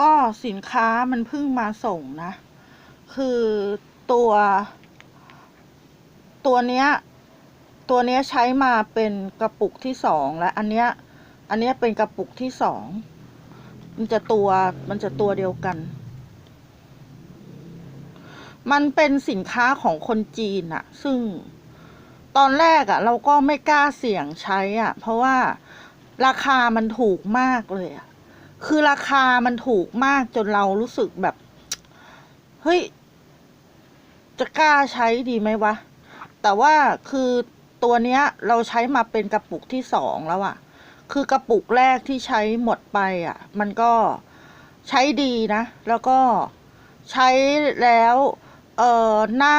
ก็สินค้ามันเพิ่งมาส่งนะ คือตัว ตัวเนี้ย ตัวเนี้ยใช้มาเป็นกระปุกที่สองแล้วอันเนี้ย อันเนี้ยเป็นกระปุกที่สอง มันจะตัวมันจะตัวเดียวกัน มันเป็นสินค้าของคนจีนอะซึ่งตอนแรกอะเราก็ไม่กล้าเสี่ยงใช้อะเพราะว่าราคามันถูกมากเลยอะ คือราคามันถูกมากจนเรารู้สึกแบบ เฮ้ย จะกล้าใช้ดีไหมวะ แต่ว่าคือตัวเนี้ย เราใช้มาเป็นกระปุกที่สองแล้วอะคือกระปุกแรกที่ใช้หมดไปอะมันก็ใช้ดีนะ แล้วก็ใช้แล้ว เออหน้า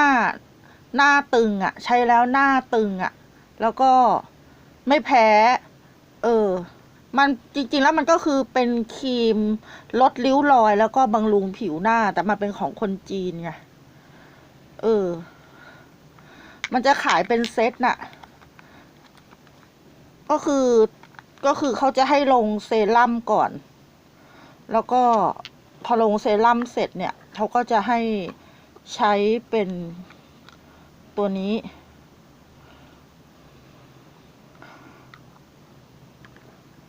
หน้าตึงอะใช้แล้วหน้าตึงอะแล้วก็ไม่แพ้ เออ มันจริงๆแล้วมันก็คือเป็นครีมลดริ้วรอย แล้วก็บำรุงผิวหน้า แต่มันเป็นของคนจีนไง เออ มันจะขายเป็นเซตน่ะ ก็คือก็คือเขาจะให้ลงเซรั่มก่อน แล้วก็พอลงเซรั่มเสร็จเนี่ยเขาก็จะให้ใช้เป็นตัวนี้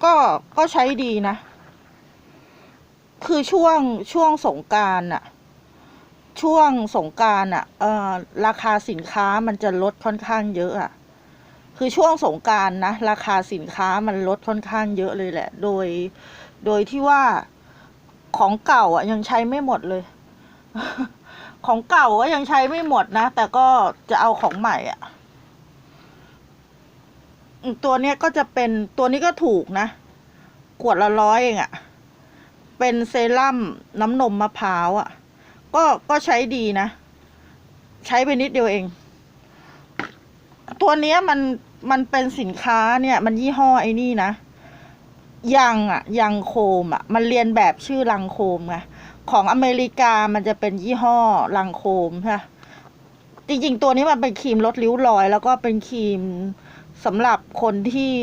ก็ก็ใช้ดีนะ คือช่วงช่วงสงการน่ะช่วงสงการน่ะเออราคาสินค้ามันจะลดค่อนข้างเยอะอะคือช่วงสงการนะ ราคาสินค้ามันลดค่อนข้างเยอะเลยแหละ โดย โดยที่ว่าของเก่าอะยังใช้ไม่หมดเลย ของเก่าก็ยังใช้ไม่หมดนะ แต่ก็จะเอาของใหม่อะ ตัวเนี้ยก็จะเป็นตัวนี้ก็ถูกนะ ขวดละร้อยเองอะ่ะเป็นเซรั่มน้ำนมมะพร้าวอะ่ะก็ก็ใช้ดีนะ ใช้ไปนิดเดียวเอง ตัวเนี้ยมันมันเป็นสินค้าเนี่ย มันยี่ห้อไอ้นี่นะยังอะยังโคมอะมันเรียนแบบชื่อลังโคมไงของอเมริกามันจะเป็นยี่ห้อลังโคมใช่ะจริงๆตัวนี้มันเป็นครีมลดริ้วรอย แล้วก็เป็นครีม สำหรับคนที่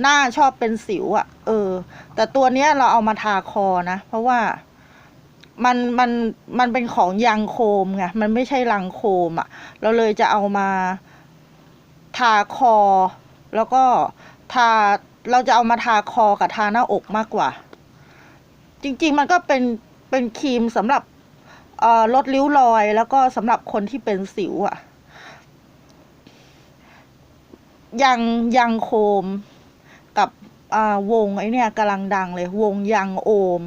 หน้าชอบเป็นสิวอะ่ะ เออ แต่ตัวเนี้ยเราเอามาทาคอนะ เพราะว่ามันมันมันเป็นของยางโคมไงมันไม่ใช่ลังโคมอะ่ะ เราเลยจะเอามาทาคอ แล้วก็ทาเราจะเอามาทาคอกับทาหน้าอกมากกว่า จริง ๆ มันก็เป็นเป็นครีมสำหรับลดริ้วรอย แล้วก็สำหรับคนที่เป็นสิวอะ่ะ ยังยังโคมกับวงไอเนี่ยกำลังดังเลย วงยังโอม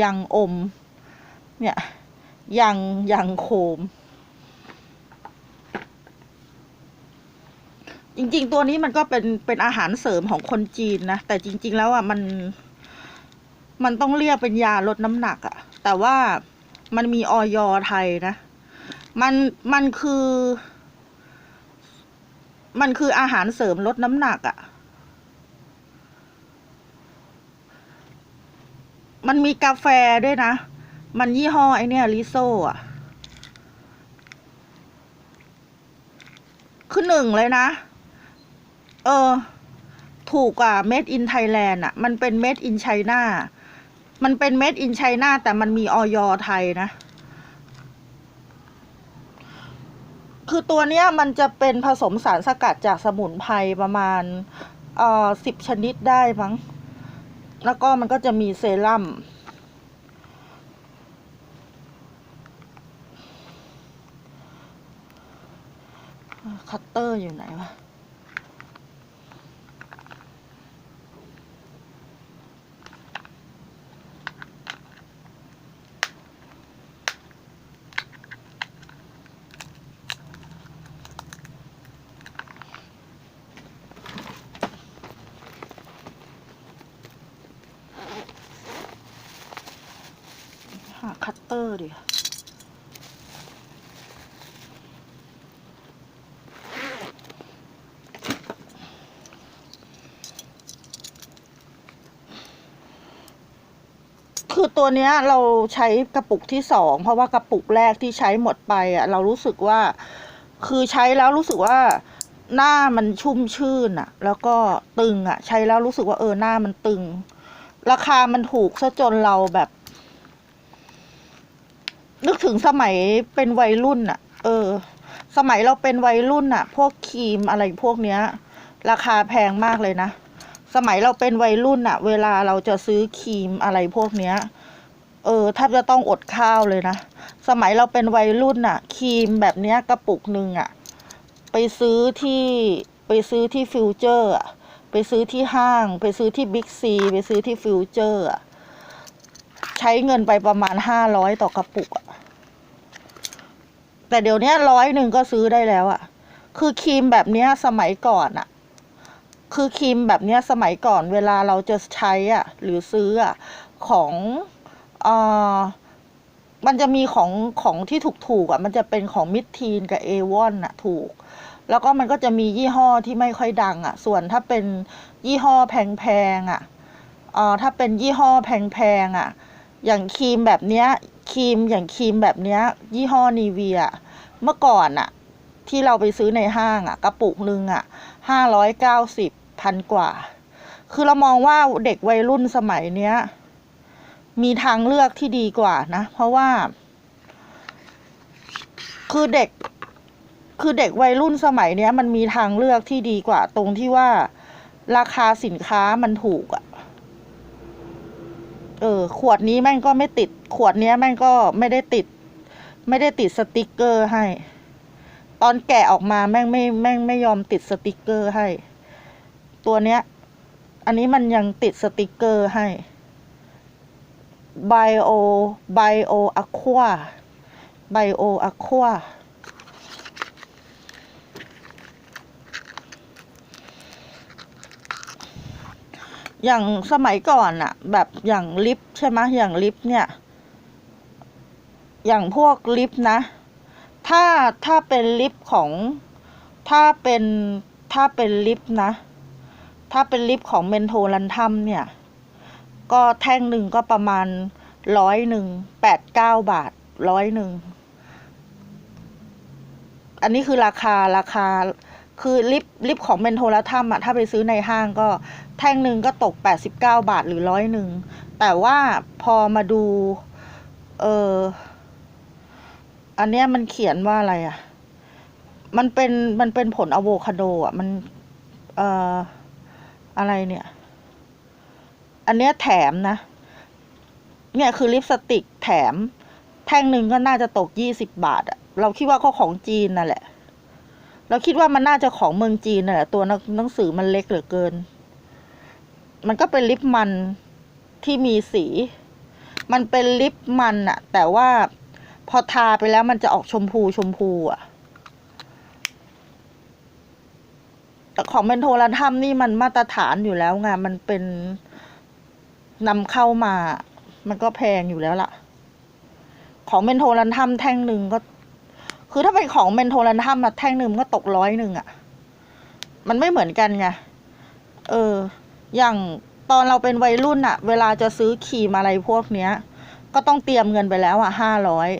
ยังอม เนี่ย ยังยังโคม จริง ๆ ตัวนี้มันก็เป็นเป็นอาหารเสริมของคนจีนนะ แต่จริง ๆ แล้วอะมันมันต้องเรียกเป็นยาลดน้ำหนักอะแต่ว่ามันมีออยอไทยนะ มันมันคือ มันคืออาหารเสริมลดน้ำหนักอะ่ะ มันมีกาแฟด้วยนะ มันยี่ห้อไอเนี่ยลิโซอะคือหนึ่งเลยนะ เออ ถูกกว่า Made in Thailand อะมันเป็น Made in China มันเป็น Made in China แต่มันมีออยไทยนะ คือตัวเนี้ยมันจะเป็นผสมสารสกัดจากสมุนไพรประมาณเอ่อสิบชนิดได้มั้ง แล้วก็มันก็จะมีเซรั่มคัตเตอร์อยู่ไหนวะ หา ดิคือตัวเนี้ยเราใช้กระปุกที่สองเพราะว่ากระปุกแรกที่ใช้หมดไปอะเรารู้สึกว่า คือใช้แล้วรู้สึกว่าหน้ามันชุ่มชื่นอะ แล้วก็ตึงอะ ใช้แล้วรู้สึกว่าเออหน้ามันตึง ราคามันถูกซะจนเราแบบ นึกถึงสมัยเป็นวัยรุ่นอะเออ สมัยเราเป็นวัยรุ่นอะพวกครีมอะไรพวกเนี้ย ราคาแพงมากเลยนะ สมัยเราเป็นวัยรุ่นอะเวลาเราจะซื้อครีมอะไรพวกเนี้ย เออแทบจะต้องอดข้าวเลยนะ สมัยเราเป็นวัยรุ่นอะครีมแบบเนี้ยกระปุกหนึ่งอะไปซื้อที่ไปซื้อที่ฟิวเจอร์อะไปซื้อที่ห้าง ไปซื้อที่บิ๊กซีไปซื้อที่ฟิวเจอร์อะใช้เงินไปประมาณห้าร้อยต่อกระปุกอะ แต่เดี๋ยวนี้ร้อยหนึ่งก็ซื้อได้แล้วอะคือครีมแบบนี้สมัยก่อนอะคือครีมแบบนี้สมัยก่อนเวลาเราจะใช้อะหรือซื้ออะของเอ่อมันจะมีของของที่ถูกๆอะมันจะเป็นของมิดทีนกับเอวอนอะถูก แล้วก็มันก็จะมียี่ห้อที่ไม่ค่อยดังอะส่วนถ้าเป็นยี่ห้อแพงๆอะเอ่อถ้าเป็นยี่ห้อแพงๆอะอย่างครีมแบบเนี้ย ครีมอย่างครีมแบบเนี้ย ยี่ห้อนีเวียเมื่อก่อนอะที่เราไปซื้อในห้างอะกระปุกหนึ่งอะห้าร้อยเก้าสิบพันกว่า คือเรามองว่าเด็กวัยรุ่นสมัยเนี้ย มีทางเลือกที่ดีกว่านะ เพราะว่า คือเด็ก คือเด็กวัยรุ่นสมัยเนี้ย มันมีทางเลือกที่ดีกว่า ตรงที่ว่า ราคาสินค้ามันถูกอะ เออ ขวดนี้แม่งก็ไม่ติด ขวดเนี้ยแม่งก็ไม่ได้ติด ไม่ได้ติดสติกเกอร์ให้ ตอนแกะออกมาแม่งไม่แม่งไม่ยอมติดสติกเกอร์ให้ ตัวเนี้ย อันนี้มันยังติดสติกเกอร์ให้ Bio Bio Aqua Bio Aqua อย่างสมัยก่อนอะแบบอย่างลิฟต์ใช่ไหมอย่างลิฟต์เนี่ย อย่างพวกลิฟต์นะ ถ้าถ้าเป็นลิฟต์ของ ถ้าเป็นถ้าเป็นลิฟต์นะ ถ้าเป็นลิฟต์ของเมนโทรันทัมเนี่ย ก็แท่งหนึ่งก็ประมาณร้อยหนึ่งแปดเก้าบาทร้อยหนึ่งอันนี้คือราคาราคา คือลิฟต์ลิฟต์ของเมนโทรทัมอะถ้าไปซื้อในห้างก็แท่งหนึ่งก็ตกแปดสิบเก้าบาทหรือร้อยหนึ่ง แต่ว่าพอมาดู เอออันเนี้ยมันเขียนว่าอะไรอะมันเป็นมันเป็นผลอะโวคาโดอะมัน เอ่อ อะไรเนี่ย อันเนี้ยแถมนะ เนี่ยคือลิปสติกแถม แท่งหนึ่งก็น่าจะตกยี่สิบบาทอะเราคิดว่าก็ของจีนนั่นแหละ เราคิดว่ามันน่าจะของเมืองจีนนั่นแหละตัวหนังสือมันเล็กเหลือเกิน มันก็เป็นลิปมันที่มีสี มันเป็นลิปมันอะแต่ว่าพอทาไปแล้วมันจะออกชมพูชมพูอะแต่ของเมนโทรทัมนี่มันมาตรฐานอยู่แล้วไงมันเป็นนำเข้ามา มันก็แพงอยู่แล้วล่ะ ของเมนโทรทัมแท่งหนึ่งก็ คือถ้าเป็นของเมนโทรทัมอะแท่งหนึ่งก็ตกร้อยหนึ่งอะมันไม่เหมือนกันไง เออ อย่างตอนเราเป็นวัยรุ่นอะเวลาจะซื้อครีมอะไรพวกเนี้ย ก็ต้องเตรียมเงินไปแล้วอะห้าร้อย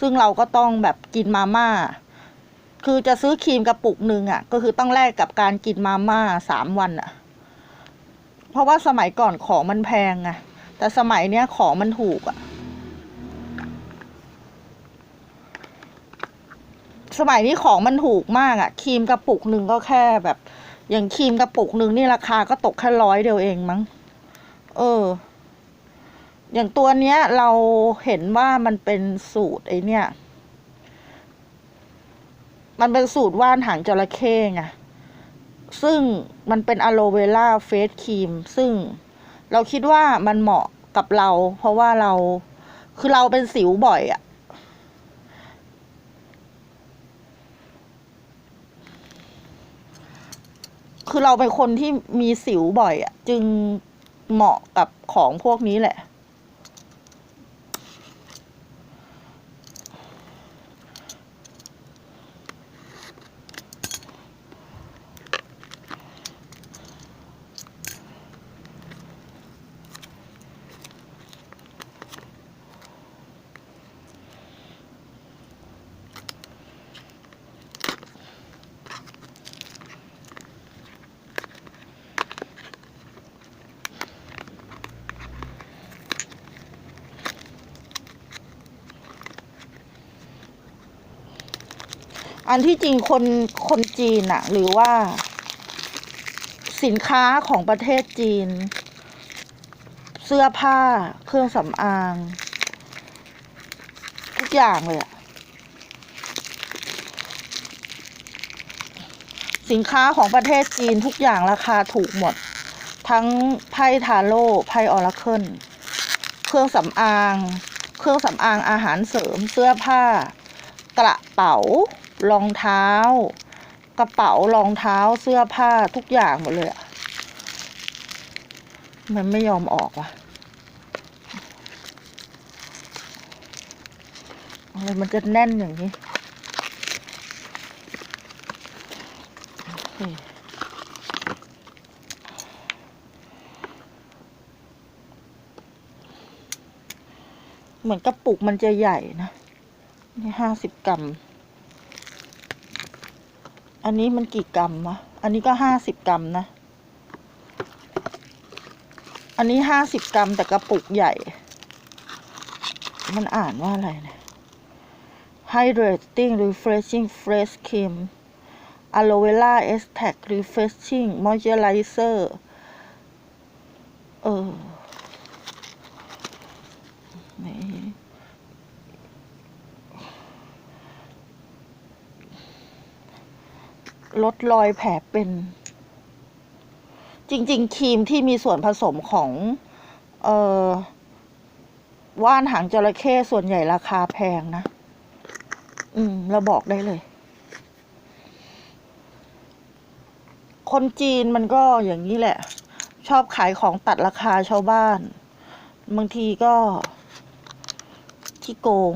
ซึ่งเราก็ต้องแบบกินมาม่า คือจะซื้อครีมกระปุกหนึ่งอะก็คือต้องแลกกับการกินมาม่าสามวันอะเพราะว่าสมัยก่อนของมันแพงไง แต่สมัยเนี้ยของมันถูกอะ สมัยนี้ของมันถูกมากอะครีมกระปุกหนึ่งก็แค่แบบ อย่างครีมกระปุกหนึ่งนี่ราคาก็ตกแค่ร้อยเดียวเองมั้ง เออ อย่างตัวเนี้ย เราเห็นว่ามันเป็นสูตรไอเนี่ย มันเป็นสูตรว่านหางจระเข้ไงซึ่งมันเป็นอะโลเวล่าเฟสครีม ซึ่งเราคิดว่ามันเหมาะกับเรา เพราะว่าเราคือเราเป็นสิวบ่อยอะ คือเราเป็นคนที่มีสิวบ่อยอะจึงเหมาะกับของพวกนี้แหละ อันที่จริงคนคนจีนอะหรือว่า สินค้าของประเทศจีน เสื้อผ้า เครื่องสำอาง ทุกอย่างเลยอะสินค้าของประเทศจีนทุกอย่างราคาถูกหมด ทั้งไพ่ทาโร่ไพ่ออราเคิลเครื่องสำอาง เครื่องสำอางอาหารเสริมเสื้อผ้า กระเป๋า รองเท้า กระเป๋ารองเท้าเสื้อผ้าทุกอย่างหมดเลยอะมันไม่ยอมออกว่ะอะไรมันจะแน่นอย่างนี้เหมือนกระปุกมันจะใหญ่นะ นี่ห้าสิบกรัม อันนี้มันกี่กรัมวะอันนี้ก็ห้าสิบกรัมนะ อันนี้ห้าสิบกรัมแต่กระปุกใหญ่ มันอ่านว่าอะไรเนะ Hydrating Refreshing Fresh Cream Aloe Vera Extract Refreshing Moisturizer เออไหน ลดรอยแผลเป็น จริง ๆ ครีมที่มีส่วนผสมของ เอ่อ ว่านหางจระเข้ส่วนใหญ่ราคาแพงนะ อืม เราบอกได้เลย คนจีนมันก็อย่างนี้แหละ ชอบขายของตัดราคาชาวบ้าน บางทีก็ขี้โกง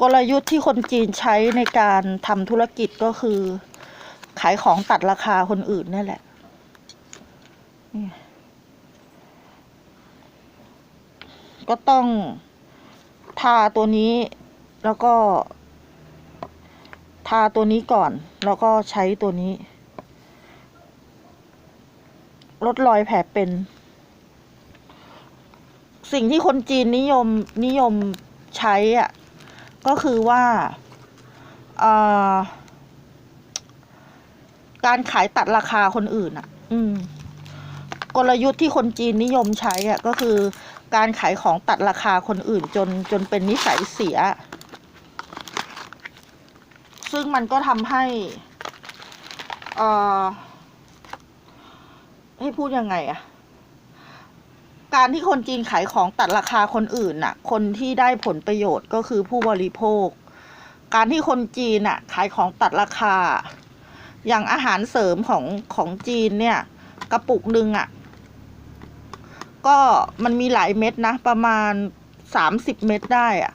กลยุทธ์ที่คนจีนใช้ในการทำธุรกิจก็คือ ขายของตัดราคาคนอื่นนี่แหละก็ต้องทาตัวนี้แล้วก็ ทาตัวนี้ก่อน แล้วก็ใช้ตัวนี้ ลดรอยแผลเป็น สิ่งที่คนจีนนิยมนิยมใช้อะ ก็คือว่าเอ่อการขายตัดราคาคนอื่นอะ อืม กลยุทธ์ที่คนจีนนิยมใช้อะ ก็คือการขายของตัดราคาคนอื่น จนจนเป็นนิสัยเสีย ซึ่งมันก็ทำให้เอ่อให้พูดยังไงอะ การที่คนจีนขายของตัดราคาคนอื่นน่ะ คนที่ได้ผลประโยชน์ก็คือผู้บริโภค การที่คนจีนน่ะขายของตัดราคา อย่างอาหารเสริมของของจีนเนี่ย กระปุกหนึ่งอะก็มันมีหลายเม็ดนะ ประมาณสามสิบเม็ดได้อะ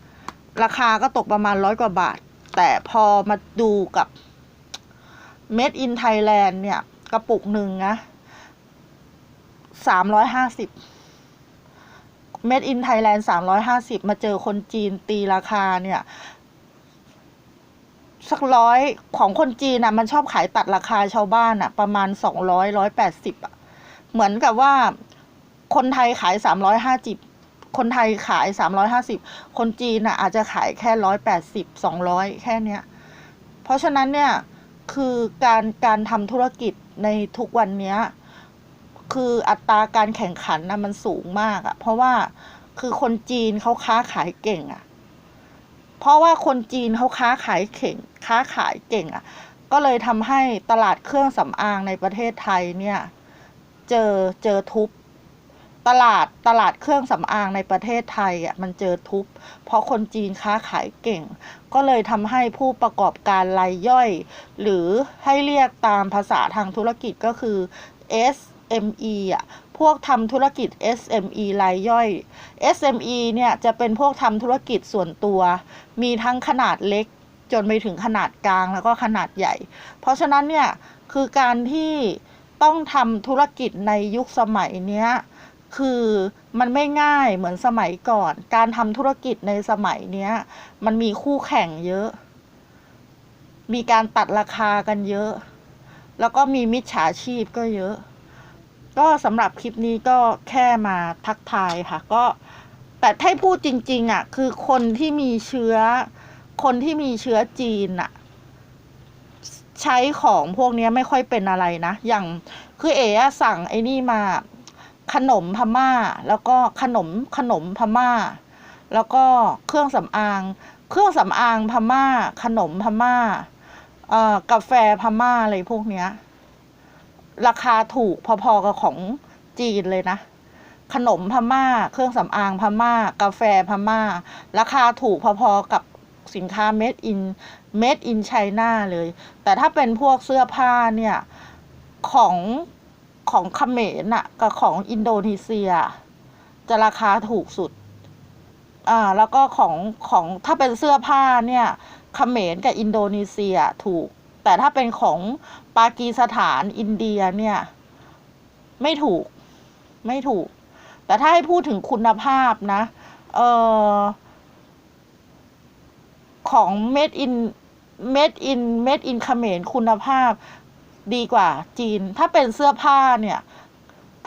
ราคาก็ตกประมาณร้อยกว่าบาท แต่พอมาดูกับ Made in Thailand เนี่ย กระปุกหนึ่งนะสามร้อยห้าสิบ Made in Thailand สามร้อยห้าสิบมาเจอคนจีนตีราคาเนี่ย สักร้อยของคนจีนนะมันชอบขายตัดราคาชาวบ้านอะประมาณสองร้อยร้อยแปดสิบอะเหมือนกับว่าคนไทยขายสามร้อยห้าสิบคนไทยขายสามร้อยห้าสิบคนจีนอะอาจจะขายแค่ร้อยแปดสิบสองร้อยแค่เนี้ย เพราะฉะนั้นเนี่ยคือการการทำธุรกิจในทุกวันเนี้ย คืออัตราการแข่งขันนะมันสูงมากอะเพราะว่าคือคนจีนเขาค้าขายเก่งอะเพราะว่าคนจีนเขาค้าขายเข่ง ค้าขายเก่งอะก็เลยทำให้ตลาดเครื่องสำอางในประเทศไทยเนี่ย เจอเจอทุบตลาดตลาดเครื่องสำอางในประเทศไทยอะมันเจอทุบเพราะคนจีนค้าขายเก่ง ก็เลยทำให้ผู้ประกอบการรายย่อย หรือให้เรียกตามภาษาทางธุรกิจก็คือ SME อะพวกทำธุรกิจ SME รายย่อย SME เนี่ยจะเป็นพวกทำธุรกิจส่วนตัว มีทั้งขนาดเล็ก จนไปถึงขนาดกลางแล้วก็ขนาดใหญ่ เพราะฉะนั้นเนี่ยคือการที่ต้องทำธุรกิจในยุคสมัยเนี้ยคือมันไม่ง่ายเหมือนสมัยก่อน การทำธุรกิจในสมัยเนี้ยมันมีคู่แข่งเยอะ มีการตัดราคากันเยอะ แล้วก็มีมิจฉาชีพก็เยอะ ก็สำหรับคลิปนี้ก็แค่มาทักทายค่ะ ก็แต่ถ้าให้พูดจริง ๆอะคือคนที่มีเชื้อ คนที่มีเชื้อจีนอะ ใช้ของพวกนี้ไม่ค่อยเป็นอะไรนะ อย่างคือเอ๋สั่งไอ้นี่มาขนมพม่า แล้วก็ขนมขนมพม่า แล้วก็เครื่องสำอาง เครื่องสำอางพม่า ขนมพม่าเอ่อกาแฟพม่าอะไรพวกเนี้ย ราคาถูกพอๆกับของจีนเลยนะ ขนมพม่า เครื่องสำอางพม่า กาแฟพม่า ราคาถูกพอๆกับสินค้า made in made in China เลย แต่ถ้าเป็นพวกเสื้อผ้าเนี่ย ของของเขมรน่ะกับของอินโดนีเซีย จะราคาถูกสุด อ่า แล้วก็ของของถ้าเป็นเสื้อผ้าเนี่ยเขมรกับอินโดนีเซียถูก แต่ถ้าเป็นของปากีสถานอินเดียเนี่ย ไม่ถูกไม่ถูก แต่ถ้าให้พูดถึงคุณภาพนะเออของ made in made in made in เขมรคุณภาพดีกว่าจีน ถ้าเป็นเสื้อผ้าเนี่ย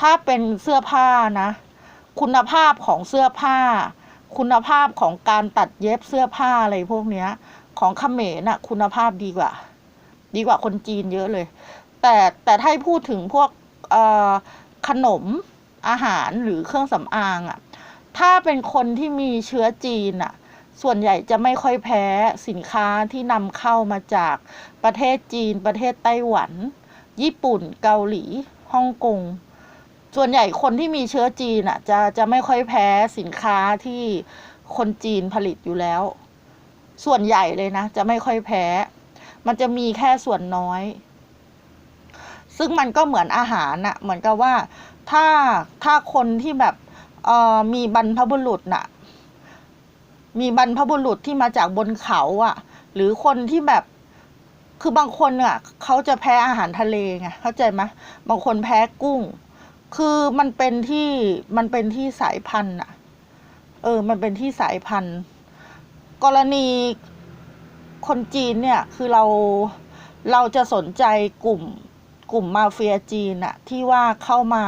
ถ้าเป็นเสื้อผ้านะ คุณภาพของเสื้อผ้า คุณภาพของการตัดเย็บเสื้อผ้าอะไรพวกเนี้ย ของเขมรน่ะ คุณภาพดีกว่า ดีกว่าคนจีนเยอะเลย แต่แต่ถ้าให้พูดถึงพวกขนมอาหารหรือเครื่องสำอางอะ่ะถ้าเป็นคนที่มีเชื้อจีนอะส่วนใหญ่จะไม่ค่อยแพ้สินค้าที่นำเข้ามาจากประเทศจีน ประเทศไต้หวัน ญี่ปุ่น เกาหลีฮ่องกงส่วนใหญ่คนที่มีเชื้อจีนอะ จะจะไม่ค่อยแพ้สินค้าที่คนจีนผลิตอยู่แล้ว ส่วนใหญ่เลยนะ จะไม่ค่อยแพ้ มันจะมีแค่ส่วนน้อย ซึ่งมันก็เหมือนอาหารน่ะ เหมือนกับว่าถ้าถ้าคนที่แบบเอ่อมีบรรพบุรุษน่ะ มีบรรพบุรุษที่มาจากบนเขาอะ หรือคนที่แบบคือบางคนอะเขาจะแพ้อาหารทะเลไงเข้าใจไหมบางคนแพ้กุ้ง คือมันเป็นที่มันเป็นที่สายพันธุ์อะ เออ มันเป็นที่สายพันธุ์ กรณี คนจีนเนี่ยคือเราเราจะสนใจกลุ่มกลุ่มมาเฟียจีนอะที่ว่าเข้ามา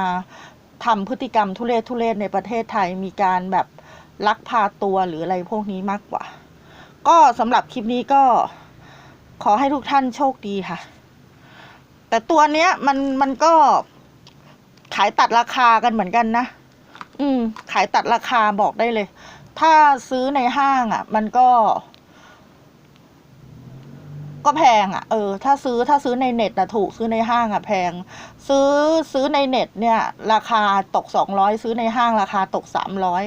ทำพฤติกรรมทุเรศทุเรศในประเทศไทยมีการแบบลักพาตัวหรืออะไรพวกนี้มากกว่า ก็สำหรับคลิปนี้ก็ขอให้ทุกท่านโชคดีค่ะ แต่ตัวเนี้ยมันมันก็ขายตัดราคากันเหมือนกันนะ อืม ขายตัดราคาบอกได้เลย ถ้าซื้อในห้างอะ มันก็ ก็แพงอะเออถ้าซื้อถ้าซื้อในเน็ตอะถูกซื้อในห้างอะแพง ซื้อซื้อในเน็ตเนี่ย ราคาตกสองร้อยซื้อในห้างราคาตกสามร้อย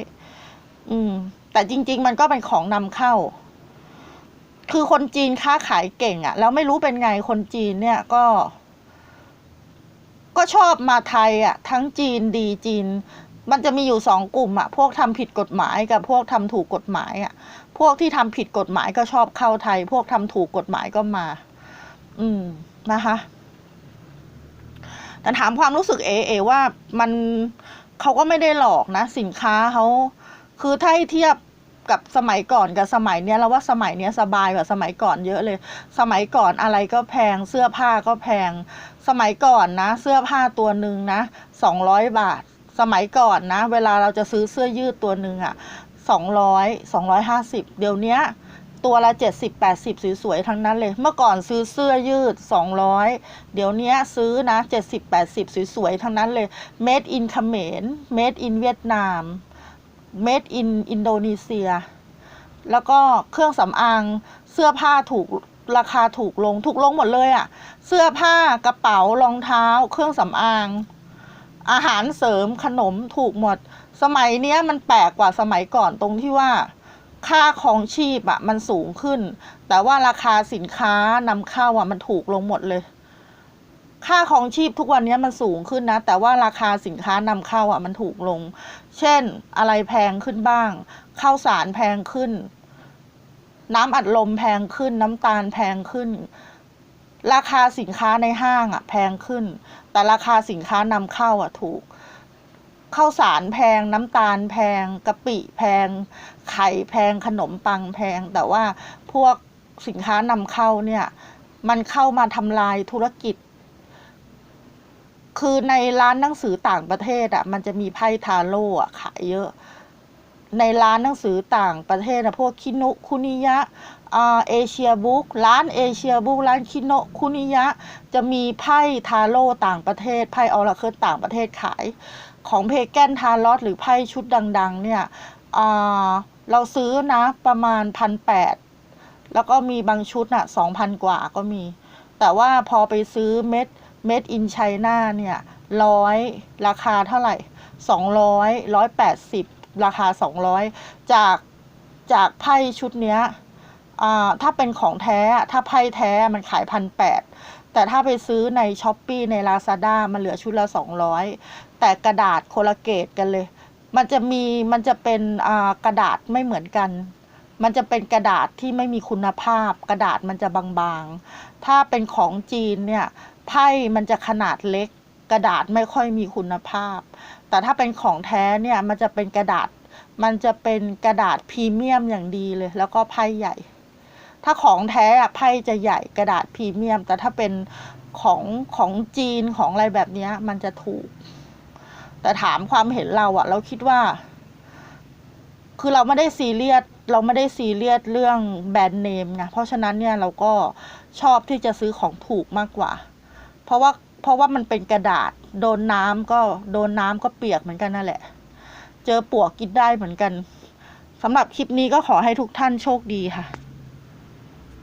อืม แต่จริง ๆ มันก็เป็นของนำเข้า คือคนจีนค้าขายเก่งอะแล้วไม่รู้เป็นไงคนจีนเนี่ยก็ ก็ชอบมาไทยอะทั้งจีนดีจีน มันจะมีอยู่สองกลุ่มอะพวกทำผิดกฎหมายกับพวกทำถูกกฎหมายอะพวกที่ทำผิดกฎหมายก็ชอบเข้าไทย พวกทำถูกกฎหมายก็มา อืมนะคะแต่ถามความรู้สึกเอเอว่ามันเขาก็ไม่ได้หลอกนะ สินค้าเขาคือถ้าเทียบกับสมัยก่อนกับสมัยเนี้ยเราว่าสมัยเนี้ยสบายกว่าสมัยก่อนเยอะเลย สมัยก่อนอะไรก็แพงเสื้อผ้าก็แพง สมัยก่อนนะ เสื้อผ้าตัวหนึ่งนะสองร้อยบาท สมัยก่อนนะ เวลาเราจะซื้อเสื้อยืดตัวหนึ่งอะสองร้อยสองร้อยห้าสิบเดี๋ยวนี้ตัวละเจ็ดสิบแปดสิบสวยๆทั้งนั้นเลย เมื่อก่อนซื้อเสื้อยืดสองร้อยเดี๋ยวนี้ซื้อนะเจ็ดสิบแปดสิบสวยๆทั้งนั้นเลย made in เขมร made in เวียดนาม made in อินโดนีเซีย แล้วก็เครื่องสำอางเสื้อผ้าถูกราคาถูกลงถูกลงหมดเลยอะ่ะเสื้อผ้ากระเป๋ารองเท้า เครื่องสำอาง อาหารเสริมขนมถูกหมด สมัยเนี้ยมันแปลกกว่าสมัยก่อนตรงที่ว่า ค่าของชีพอะมันสูงขึ้น แต่ว่าราคาสินค้านำเข้าอะมันถูกลงหมดเลย ค่าของชีพทุกวันนี้มันสูงขึ้นนะ แต่ว่าราคาสินค้านำเข้าอะมันถูกลง เช่นอะไรแพงขึ้นบ้าง ข้าวสารแพงขึ้น น้ำอัดลมแพงขึ้น น้ำตาลแพงขึ้น ราคาสินค้าในห้างอะแพงขึ้น แต่ราคาสินค้านำเข้าอะถูกข้าวสารแพงน้ำตาลแพงกะปิแพง ไข่แพงขนมปังแพง แต่ว่าพวกสินค้านำเข้าเนี่ยมันเข้ามาทำลายธุรกิจ คือในร้านหนังสือต่างประเทศอะมันจะมีไพ่ทาโร่อะขายเยอะ ในร้านหนังสือต่างประเทศอะพวกคินะคุนิยะ เอเชียบุ๊กร้านเอเชียบุ๊กร้านคิโนคุนิยะ จะมีไพ่ทาโร่ต่างประเทศไพ่ออราเคิลต่างประเทศขาย ของเพแกนทารอสหรือไพ่ชุดดัง ๆ เนี่ยเราซื้อนะประมาณพันแปดแล้วก็มีบางชุดน่ะสองพันกว่าก็มี แต่ว่าพอไปซื้อเม็ดเม็ดอินไชน่าเนี่ยร้อยราคาเท่าไหร่สองร้อยร้อยแปดสิบราคาสองร้อยจากจากไพ่ชุดเนี้ย ถ้าเป็นของแท้ถ้าไพ่แท้มันขายพันแปดแต่ถ้าไปซื้อในช้อปปีใน Lazada มันเหลือชุดละสองร้อยแต่กระดาษโคลลเกตกันเลย มันจะมีมันจะเป็นกระดาษไม่เหมือนกัน มันจะเป็นกระดาษที่ไม่มีคุณภาพ กระดาษมันจะบางๆ ถ้าเป็นของจีนเนี่ยไพ่มันจะขนาดเล็ก กระดาษไม่ค่อยมีคุณภาพ แต่ถ้าเป็นของแท้เนี่ยมันจะเป็นกระดาษ มันจะเป็นกระดาษพรีเมียมอย่างดีเลย แล้วก็ไพ่ใหญ่ ถ้าของแท้อะไพ่จะใหญ่กระดาษพรีเมียม แต่ถ้าเป็นของของจีนของอะไรแบบนี้มันจะถูก แต่ถามความเห็นเราอะเราคิดว่า คือเราไม่ได้ซีเรียสเราไม่ได้ซีเรียสเรื่องแบรนด์เนมไงเพราะฉะนั้นเนี่ยเราก็ชอบที่จะซื้อของถูกมากกว่า เพราะว่าเพราะว่ามันเป็นกระดาษโดนน้ำก็โดนน้ำก็เปียกเหมือนกันนั่นแหละ เจอปวกกินได้เหมือนกันสำหรับคลิปนี้ก็ขอให้ทุกท่านโชคดีค่ะ